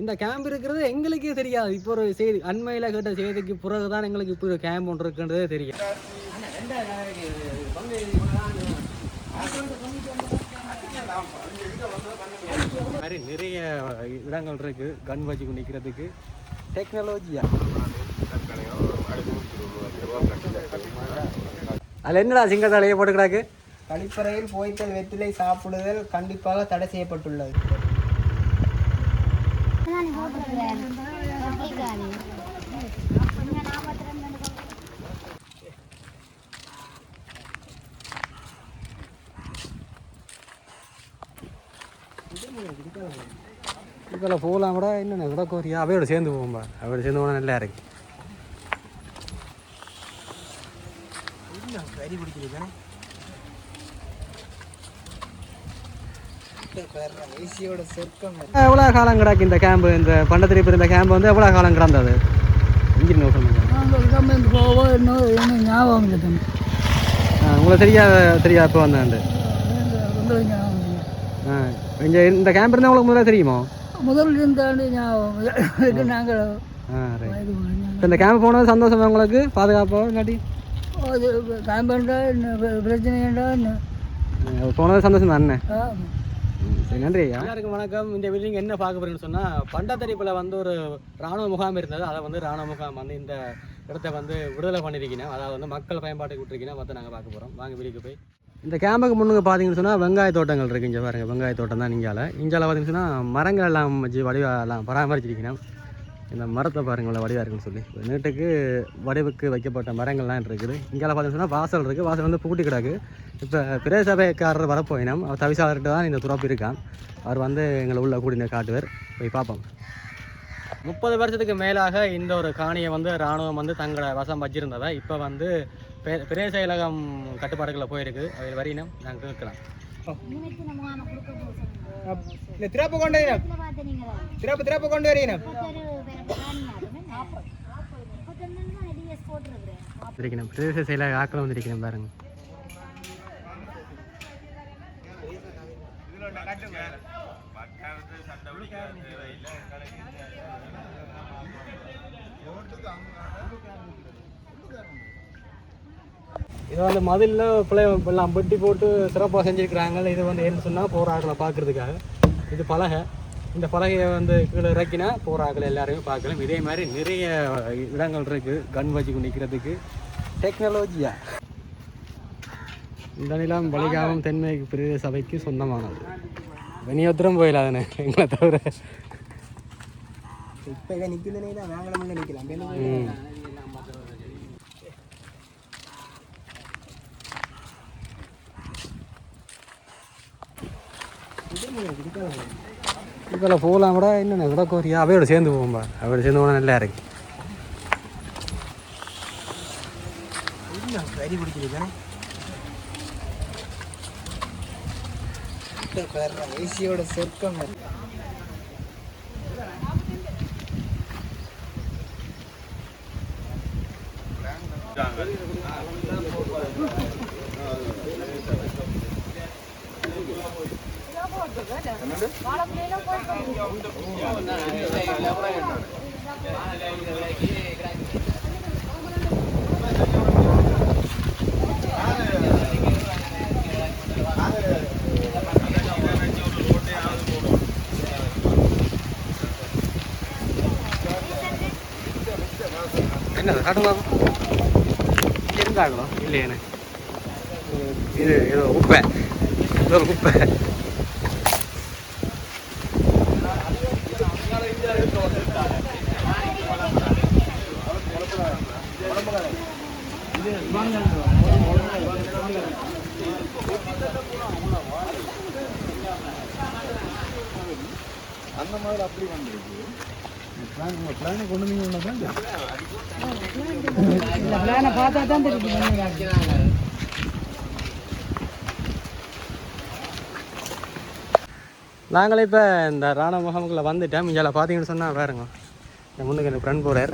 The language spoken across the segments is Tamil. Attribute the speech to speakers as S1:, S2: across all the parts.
S1: இந்த கேம்ப் இருக்கிறது எங்களுக்கே தெரியாது. இப்போ ஒரு செய்தி அண்மையில் கேட்ட செய்திக்கு பிறகு தான் எங்களுக்கு இப்போ ஒரு கேம்ப் ஒன்று இருக்குன்றதே தெரியும். மாதிரி நிறைய இடங்கள் இருக்கு. கன் வச்சு நிற்கிறதுக்கு டெக்னாலஜியா அதில் என்னடா சிங்கத்தாலையே போட்டு கிடாக்கு
S2: கழிப்பறையில் போய்த்தல் வெற்றிலை சாப்பிடுதல் கண்டிப்பாக தடை செய்யப்பட்டுள்ளது.
S1: இதில் போகலாம் கூட என்னென்ன விட கோரியா. அவையோட சேர்ந்து போகும்பா அவையோட சேர்ந்து போனால் நல்லா இருக்கு
S2: கறி பிடிக்கிறது ஏசியோட சொர்க்கம்
S1: எவ்வளோ காலம் கிடக்கு இந்த கேம்பு இந்த பண்டத்திரி இருந்த கேம்பு வந்து எவ்வளோ காலம் கிடந்தது? இன்ஜின்
S2: ஞாபகம்
S1: உங்களுக்கு தெரியாத தெரியா இப்போ வந்தாண்டு? ஆ இங்கே இந்த கேம்ப் இருந்தால் உங்களுக்கு முதல்ல தெரியுமோ?
S2: முதல் இருந்தாண்டு ஞாபகம் நாங்கள்
S1: இப்போ இந்த கேம்ப் போனது சந்தோஷம் உங்களுக்கு? பாதுகாப்போ? இல்லாட்டி?
S2: என்ன? என்ன?
S1: ஆ, போனது சந்தோஷம் தான்? ம், சரி நன்றி எல்லாருக்கும் வணக்கம். இந்த நீங்கள் என்ன பார்க்க போறீங்கன்னு சொன்னால் பண்டத்தரிப்பில் வந்து ஒரு ராணுவ முகாம் இருந்தது. அதை வந்து ராணுவ முகாம் வந்து இந்த இடத்த வந்து விடுதலை பண்ணியிருக்கீங்க அதாவது வந்து மக்கள் பயன்பாட்டுக்கு விட்டுருக்கீங்க. மற்ற நாங்கள் பார்க்க போகிறோம் வாங்க வீடியோக்கு போய். இந்த கேம்புக்கு முன்னுக்கு பார்த்தீங்கன்னு சொன்னால் வெங்காய தோட்டங்கள் இருக்குது இங்கே பாருங்க. வெங்காய தோட்டம் தான் இங்கால இங்கால பார்த்தீங்கன்னு சொன்னால் மரங்கள் எல்லாம் வச்சு வடிவா எல்லாம் பராமரிச்சிருக்கீங்க. இந்த மரத்தை பாருங்க இவ்வளோ வடிவாக இருக்குன்னு சொல்லி. நீட்டுக்கு வடிவுக்கு வைக்கப்பட்ட மரங்கள்லாம் இருக்குது. இங்கால பார்த்தீங்கன்னா சொன்னால் வாசல் இருக்குது வாசல் வந்து பூட்டி கிடக்கு. இப்போ பிரதேச சபைக்காரர் வரப்போயினோம். அவர் தவிசாளர்கிட்ட தான் இந்த துறப்பு இருக்கான் அவர் வந்து எங்களை உள்ள கூடின காட்டுவர். போய் பார்ப்போம். முப்பது வருஷத்துக்கு மேலாக இந்த ஒரு காணியை வந்து இராணுவம் வந்து தங்களோட வசம் வச்சிருந்ததை இப்போ வந்து பெ- பிரதேச செயலகம் கட்டுப்பாடுகளில் போயிருக்கு. அதில் வரையினம் நாங்கள் கேட்கலாம்.
S2: இந்த திறப்பு கொண்டு வரீங்க திறப்பு திறப்பு கொண்டு வரீங்க
S1: இருக்கணும் பிரதேச செயலக ஆக்கள் வந்திருக்கணும் பாருங்க இது வந்து மதிலில் பிள்ளை எல்லாம் பெட்டி போட்டு சிறப்பாக செஞ்சுருக்கிறாங்க இது வந்து என்ன சொன்னால் போராக்களை பார்க்குறதுக்காக இது பலகை. இந்த பலகையை வந்து கீழே இறக்கினா போராக்களை எல்லாருமே பார்க்கலாம். இதே மாதிரி நிறைய இடங்கள் இருக்குது கன் வச்சு நிற்கிறதுக்கு டெக்னாலஜியா இந்த நிலம் வலிகாமம் தென்மேற்கு பிரதேச சபைக்கு சொந்தமானது. விநியோத்திரம் போயிடாதுன்னு எங்களை தவிர.
S2: இப்போ நிற்கலனே தான் முன்னே நிற்கலாம்
S1: இதில் போகலாம் கூட இன்னும் விட கோரியா அவையோட சேர்ந்து போகும்பா அவையோட சேர்ந்து போனால் நல்லா இருக்கு
S2: கறி பிடிக்கிறது ஏசியோட சொர்க்கம்
S1: இருக்கு காட்டுங்க இருந்தாங்களோ இல்லையேண்ணே இது ஏதோ குப்பை இது ஒரு குப்பை
S2: பிளானை பார்த்தா தான் தெரியும்
S1: நாங்களே இப்போ இந்த ராணுவ முகாமுக்குள்ளே வந்துட்டோம் இங்கே பார்த்தீங்கன்னு சொன்னால் பாருங்க. இந்த முன்னுக்கு எனக்கு ஃப்ரெண்ட் போகிறார்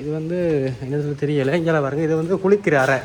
S1: இது வந்து என்ன சொல்ல தெரியலை. இங்கே பாருங்க. இது வந்து குளிக்கிற அறை.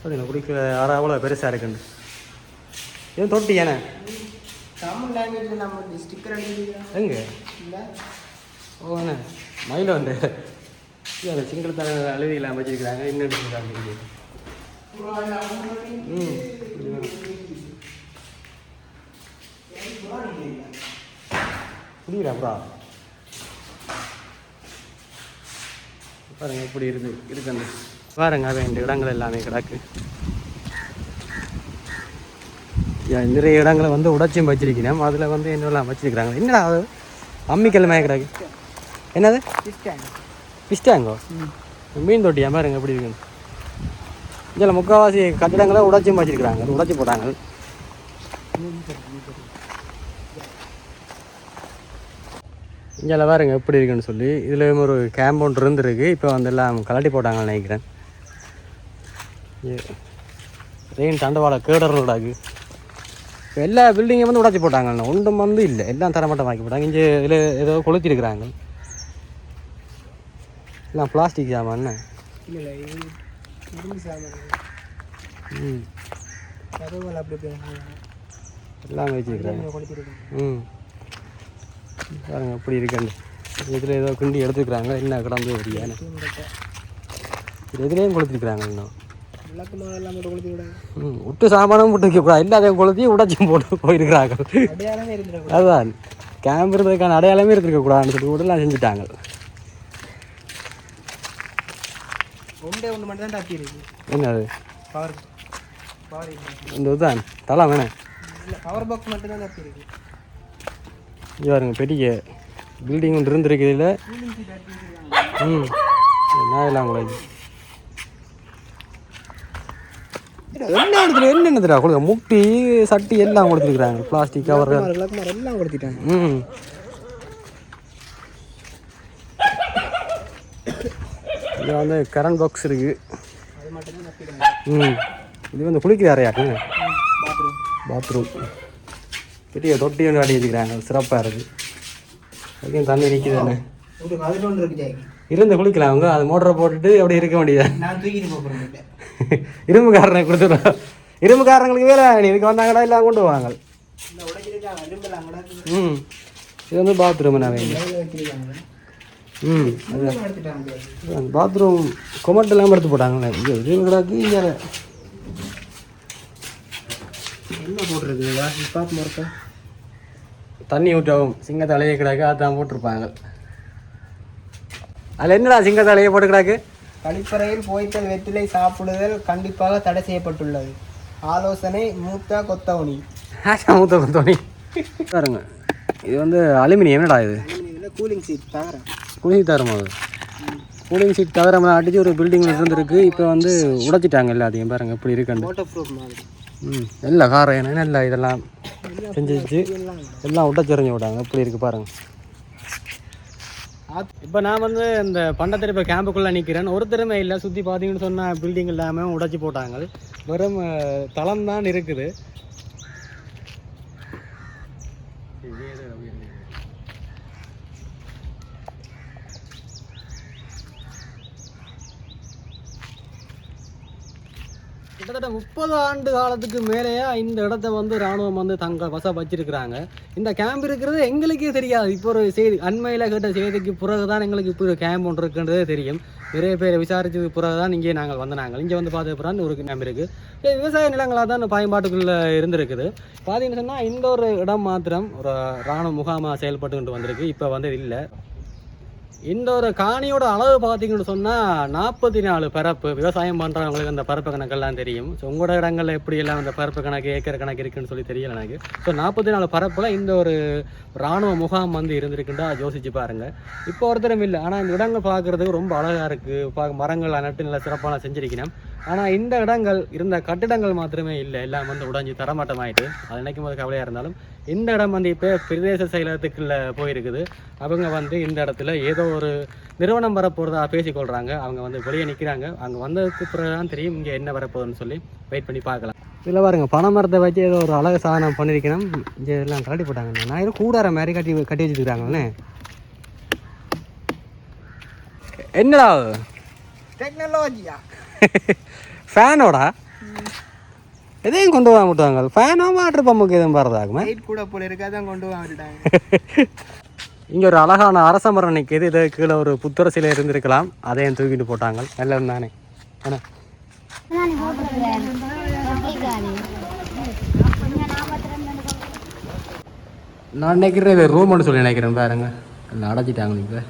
S1: பார்த்தீங்களா குளிக்கிற அறை அவ்வளோ பெருசாக இருக்குன்னு. இது தொட்டி
S2: தமிழ் லாங்குவேஜில் நம்ம ஸ்டிக்கர் அடிக்கிறோம்
S1: எங்கே?
S2: இல்லை
S1: என்ன மயில் வந்து. அமைச்சிருக்கிறாங்க இன்னும் எடுத்துருக்காங்க ம் புரியுதா பாருங்க எப்படி இருக்கு இருக்கு அந்த பாருங்க அவன் இடங்கள் எல்லாமே கிடக்கு. நிறைய இடங்களை வந்து உடைச்சும் வச்சிருக்கிறேன். அதில் வந்து என்னெல்லாம் வச்சிருக்கிறாங்க? என்னடா அது? அம்மிக்கல் மேய கிடக்கு என்னது? பிஸ்டாங்கோ? மீன் தொட்டியா? பாருங்க எப்படி இருக்குன்னு இதில் முக்கால்வாசி கட்டிடங்களை உடைச்சும் வச்சிருக்கிறாங்க. உடைச்சு போட்டாங்க. இங்கே பாருங்க எப்படி இருக்குன்னு சொல்லி. இதில் ஒரு கேம்ப் ஒன்று இருந்திருக்கு. இப்போ வந்து எல்லாம் கலட்டி போட்டாங்கன்னு நினைக்கிறேன். ரெயின் தண்டவாள கேடர்களாகு இப்போ எல்லா பில்டிங்கும் வந்து உடைச்சி போட்டாங்கண்ணா ஒன்றும் வந்து இல்லை. எல்லாம் தரமட்டம் ஆக்கி போட்டாங்க. இங்கே இதில் ஏதோ கொளுத்திருக்கிறாங்க. எல்லாம் பிளாஸ்டிக் சாமான் ம். எல்லாம் வச்சுருக்கிறாங்க.
S2: கொடுத்துருக்கோம்
S1: ம். பாருங்க எப்படி இருக்குன்னு. இதில் ஏதோ கிண்டி எடுத்துக்கிறாங்க. என்ன கிடந்து வரியான்னு. இது எதுலேயும் கொளுத்திருக்கிறாங்க இன்னும். ம் விட்டு சாமானும் விட்டு வைக்கக்கூடாது எல்லாத்தையும் கொளுத்தி உடைச்சும் போட்டு போயிருக்கிறாங்க அதுதான். கேம்ப் இருந்ததுக்கான அடையாளமே இருந்திருக்கக்கூடாதுன்னு சொல்லி கூட எல்லாம் செஞ்சுட்டாங்க என்னது?
S2: இல்லை
S1: இந்த இதுதான். தலை வேணே.
S2: இல்லை பவர் பாக்ஸ் தப்பி இருக்கு.
S1: பாருங்க பெரிய பில்டிங் ஒன்று இருந்திருக்கு இதில்.
S2: கூலிங் சீட் அடிச்சு வச்சிருக்காங்க
S1: ம் நாயெல்லாம் கூட என்ன இடத்துல என்னென்னதுடா கொடுக்க முட்டி சட்டி எல்லாம் கொடுத்துருக்குறாங்க. பிளாஸ்டிக்
S2: மாறு எல்லாம் கொடுத்துட்டாங்க.
S1: ம். இங்கே வந்து கரண்ட் பாக்ஸ் இருக்குது ம். இது வந்து குளிக்கிற அறையாட்டுங்க
S2: பாத்ரூம்
S1: பெரிய தொட்டி ஒன்று அடி வச்சுக்கிறாங்க. சிறப்பாக இருக்குது அதுக்கும் தண்ணி நிற்கிதானே
S2: உங்களுக்கு இருக்கு ஜாக்கி.
S1: இருந்து குளிக்கலாம். அவங்க அது மோட்டரை போட்டுட்டு அப்படி இருக்க வேண்டியது
S2: நான் தூக்கிட்டு போகிறேன் இல்லை.
S1: இரும்புக்காரனை கொடுத்துடுறோம். இரும்புக்காரங்களுக்கு வேலை நீ இதுக்கு வந்தாங்கடா எல்லாம் கொண்டு வாங்க ம். இது வந்து பாத்ரூம் நான் ம் அந்த பாத்ரூம் கொமட்டெல்லாம் எடுத்து போட்டாங்களே. இது இது கிடக்கு இங்கே
S2: என்ன போட்டிருக்கு மொறுக்கா
S1: தண்ணி ஊற்றவும். சிங்கத்தை அலைய கிடக்கு அதான் போட்டிருப்பாங்க. அதில் என்னடா சிங்கத்தை அலைய போட்டு கிடக்கு?
S2: கழிப்பறையில் போய்த்தல் வெற்றிலை சாப்பிடுதல் கண்டிப்பாக தடை செய்யப்பட்டுள்ளது. ஆலோசனை மூத்த கொத்தவணி.
S1: மூத்த கொத்தோணி பாருங்க. இது வந்து அலுமினியம் என்னடா இது?
S2: கூலிங் சீட் தவிர
S1: கூலிங் தரமா அது கூலிங் சீட் தவிர அடிச்சு ஒரு பில்டிங் இருந்திருக்கு. இப்போ வந்து உடைச்சிட்டாங்க எல்லாத்தையும். பாருங்க எப்படி இருக்குன்னு.
S2: வாட்டர் ப்ரூஃப் மாதிரி
S1: ம் எல்லா காரம் என்ன இல்லை இதெல்லாம். செஞ்சு வச்சு
S2: எல்லாம்
S1: எல்லாம் உடச்செறிஞ்சு விட்டாங்க எப்படி இருக்கு பாருங்க. இப்போ நான் வந்து இந்த பண்டத்தில் இப்போ கேம்புக்குள்ளே நிற்கிறேன் ஒரு திறமை இல்லை. சுற்றி பார்த்தீங்கன்னு சொன்னால் பில்டிங் இல்லாமல் உடைச்சி போட்டாங்க. வெறும் தளம் தான் இருக்குது. கிட்டத்தட்ட முப்பது ஆண்டு காலத்துக்கு மேலேயே இந்த இடத்த வந்து ராணுவம் வந்து தங்க வசம் வச்சிருக்கிறாங்க. இந்த கேம்ப் இருக்கிறது எங்களுக்கே தெரியாது. இப்போ ஒரு செய்தி அண்மையில் கேட்ட செய்திக்கு பிறகு தான் எங்களுக்கு இப்போ ஒரு கேம்ப் ஒன்று இருக்குன்றதே தெரியும். நிறைய பேர் விசாரிச்சதுக்கு பிறகு தான் இங்கே நாங்கள் வந்து நாங்கள் இங்கே வந்து பார்த்த ஒரு கேம்ப் இருக்குது விவசாய நிலங்களாக தான் பயன்பாட்டுக்குள்ளே இருந்திருக்குது. பார்த்தீங்கன்னு சொன்னால் இந்த ஒரு இடம் மாத்திரம் ஒரு ராணுவ முகாமாக செயல்பட்டுக்கிட்டு வந்திருக்கு. இப்போ வந்து இல்லை. இந்த ஒரு காணியோட அளவு பார்த்தீங்கன்னு சொன்னால் நாற்பத்தி நாலு பரப்பு. விவசாயம் பண்ணுறவங்களுக்கு அந்த பரப்பு கணக்கெல்லாம் தெரியும். ஸோ உங்களோட இடங்கள்ல எப்படி எல்லாம் அந்த பரப்பு கணக்கு ஏக்கர் கணக்கு இருக்குன்னு சொல்லி தெரியல எனக்கு. ஸோ நாற்பத்தி நாலு பரப்பில் இந்த ஒரு இராணுவ முகாம் வந்து இருந்திருக்குன்றா யோசிச்சு பாருங்கள் இப்போ ஒருத்தரும் இல்லை. ஆனால் இந்த இடங்கள் பார்க்குறதுக்கு ரொம்ப அழகாக இருக்குது பார்க்க மரங்கள் நட்டு நல்லா சிறப்பான செஞ்சிருக்கணும். ஆனால் இந்த இடங்கள் இருந்த கட்டிடங்கள் மாத்திரமே இல்லை. எல்லாம் வந்து உடைஞ்சு தரமாட்டமாயிட்டு. அது நினைக்கும் போது கவலையாக இருந்தாலும் இந்த இடம் வந்து இப்போ பிரதேச செயலகத்துக்குள்ள போயிருக்குது. அவங்க வந்து இந்த இடத்துல ஏதோ ஒரு நிறுவனம் வரப்போகிறதா பேசிக்கொள்கிறாங்க அவங்க வந்து வெளியே நிற்கிறாங்க அங்கே வந்ததுக்கு பிறகு தான் தெரியும் இங்கே என்ன வரப்போகுதுன்னு சொல்லி வெயிட் பண்ணி பார்க்கலாம். இதில் பாருங்க பனை மரத்தை வச்சு ஏதோ ஒரு அழகு சாதனம் பண்ணியிருக்கணும் இங்கே எல்லாம் கலட்டி போட்டாங்க நான் ஏதோ கூடார மாதிரி கட்டி கட்டி வச்சுருக்காங்கண்ணே என்னடா
S2: டெக்னாலஜியா
S1: ஃபேனோடா? எதையும் கொண்டு வர மாட்டாங்க ஃபேனோ வாட்டர் பம்புக்கு எதுவும் வரதாகுமே
S2: கூட போல இருக்காதான் கொண்டு வந்துட்டாங்க
S1: இங்கே ஒரு அழகான அரச மரம் நிற்கிது இது கீழே ஒரு புத்தர சிலை இருந்திருக்கலாம். அதையும் தூக்கிட்டு போட்டாங்க. நல்ல தானே என்ன? நான் நினைக்கிறேன் இது ரூம்னு சொல்லி நினைக்கிறேன் பாருங்க. அடைச்சிட்டாங்க இப்போ.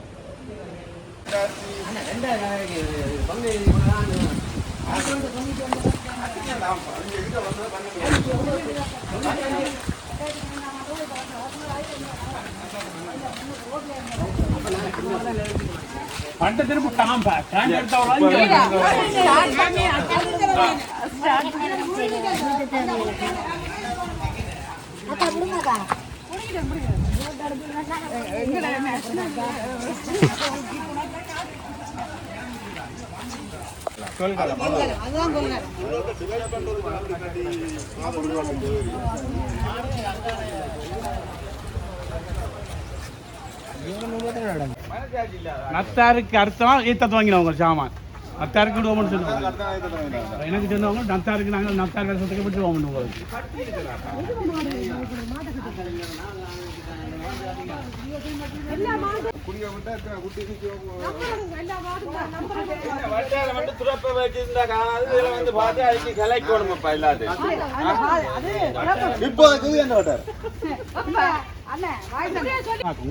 S3: పంట తిరుపు టాంప టాంప ఎడతావు நத்தாருக்கு அர்த்தம் ஈத்தத்து வாங்கினவங்க சாமான். அத்தாருக்கு விடுவோம்னு சொன்னாங்க எனக்கு சொன்னவங்க நத்தாருக்கு நாங்கள் நத்தார் வேஷத்துக்கு விட்டு போவோம் உங்களுக்கு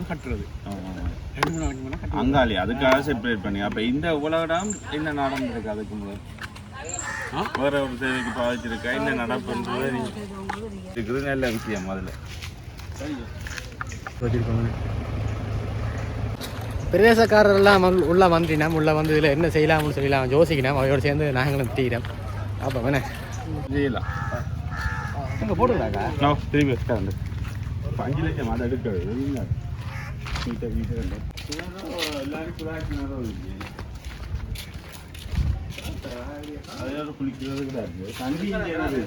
S3: கட்டுறது கட்டுறது.
S4: அங்காளி அதுக்காக செப்பரேட் பண்ணி. அப்ப இந்த உலகம் என்ன நடந்திருக்கு அதுக்கு முதல் வேற ஒரு சேவைக்கு பாதிச்சிருக்கா? என்ன நடப்புன்றது இருக்குது நல்ல விஷயம் அதுல.
S1: பிரதேசக்காரரெல்லாம் வந்து உள்ள வந்துட்டினா உள்ள வந்து இதில் என்ன செய்யலாம்னு சொல்லலாம். யோசிக்கணும் அவையோடு சேர்ந்து நாங்களும் தீரம். அப்போ வேணே
S4: செய்யலாம்
S1: இங்கே போட்டுக்கலாக்கா?
S4: திரும்பி உட்காந்து அஞ்சு லட்சம் அதை எடுக்கிறது இல்ல. வீட்டை வீட்டை கண்டு. எல்லாரும் குழாய்க்கு நேரம் இருக்கு. அதோட குளிக்கிறது கிடையாது தண்ணி இங்கே என்னது?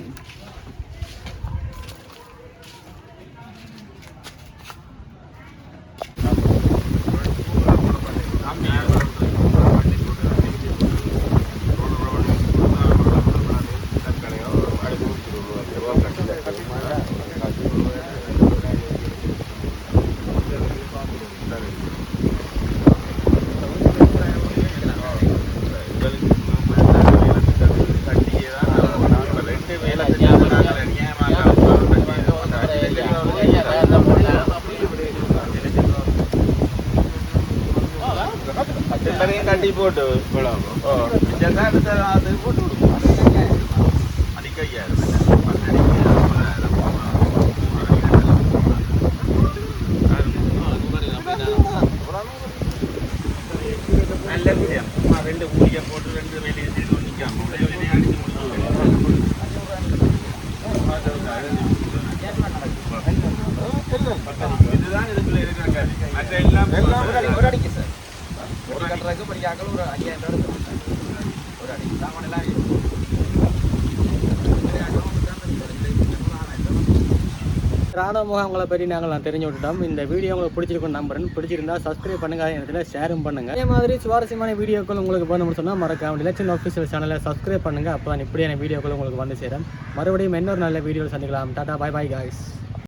S4: எல்லாரையும் கட்டி போட்டு அடுத்த அது போட்டு விடுவோம். அடிக்க ஐயாயிரம். நல்ல. சும்மா ரெண்டு கூலியை போட்டு ரெண்டு நிக்காம ஒரே வேலையை அடிச்சு இதுதான் இதுக்குள்ள இருக்கிற கதை. மற்ற எல்லாம்
S1: ஒரு அடிக்கு சார் ஒரு கட்டுறதுக்கு படிக்காக்கள் ஒரு ஐயாயிரம் ரூபா ஒரு அடி சாமான் ராணுவ முகாம்களை பற்றி நாங்கள் தெரிஞ்சு விட்டுட்டோம். இந்த வீடியோ உங்களுக்கு பிடிச்சிருக்கும் நம்புறேன். பிடிச்சிருந்தா சப்ஸ்கிரைப் பண்ணுங்க அதே ஷேரும் பண்ணுங்க. அதே மாதிரி சுவாரஸ்யமான வீடியோக்கள் உங்களுக்கு வேணும்னு சொன்னால் மறக்காம இலட்சன் ஆஃபீஷியல் சேனலை சப்ஸ்கிரைப் பண்ணுங்க. அப்போ தான் இப்படியான வீடியோக்கள் உங்களுக்கு வந்து சேரும். மறுபடியும் இன்னொரு நல்ல வீடியோ சந்திக்கலாம். டாடா பாய் பாய் காய்ஸ்